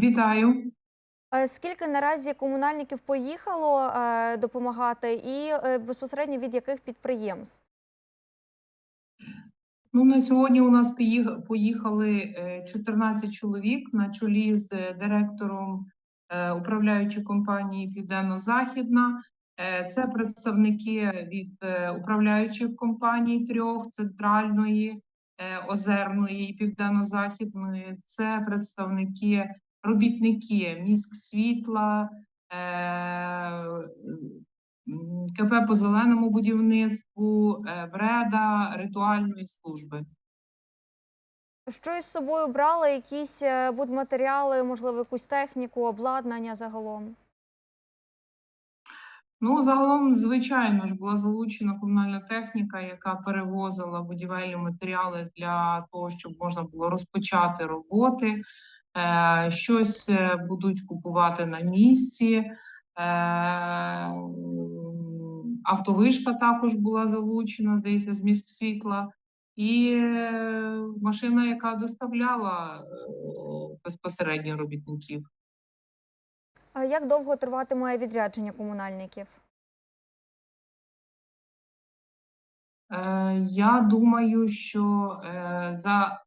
Вітаю. Е, Скільки наразі комунальників поїхало е, допомагати, і е, безпосередньо від яких підприємств? Ну, на сьогодні у нас поїх- поїхали е, 14 чоловік на чолі з е, директором е, управляючої компанії Південно-Західна. Е, Це представники від е, управляючих компаній трьох центральної, е, озерної і південно-західної. Це представники робітники міськ світла, е, КП по зеленому будівництву, е, ВРЕДа, ритуальної служби. Що із собою брали? Якісь е, будматеріали, можливо, якусь техніку, обладнання загалом? Ну, загалом, звичайно ж, була залучена комунальна техніка, яка перевозила будівельні матеріали для того, щоб можна було розпочати роботи. Е, щось е, будуть купувати на місці. Е, автовишка також була залучена, здається, з міськ світла. І машина, яка доставляла безпосередньо робітників. А як довго триватиме відрядження комунальників? Я думаю, що за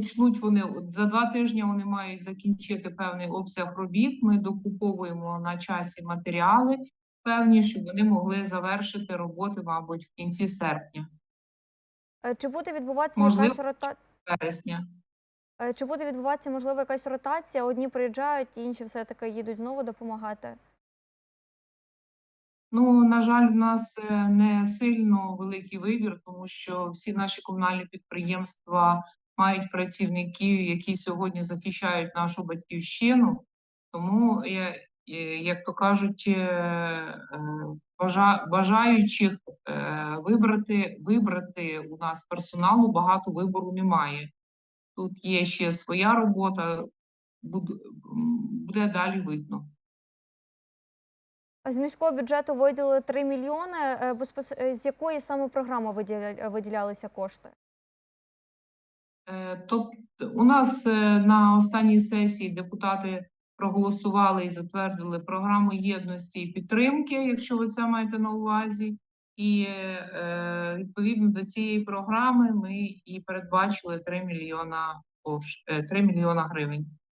почнуть вони за два тижні. Вони мають закінчити певний обсяг робіт. Ми докуповуємо на часі матеріали певні, щоб вони могли завершити роботи, мабуть, в кінці серпня, Е, Чи буде відбуватися Можливо. якась вересня. е, Чи буде відбуватися, можливо, якась ротація? Одні приїжджають, інші все-таки їдуть знову допомагати? Ну, на жаль, в нас е, не сильно великий вибір, тому що всі наші комунальні підприємства мають працівників, які сьогодні захищають нашу батьківщину. Тому, е, як то кажуть, е, е, бажа- бажаючих вибрати, вибрати у нас персоналу багато вибору немає. Тут є ще своя робота, буд- буде далі видно. З міського бюджету виділили 3 мільйони. З якої саме програми виділя- виділялися кошти? Тобто у нас е, на останній сесії депутати проголосували і затвердили програму єдності і підтримки, якщо ви це маєте на увазі. І е, відповідно до цієї програми ми і передбачили 3 мільйона кош- е, 3 мільйона гривень.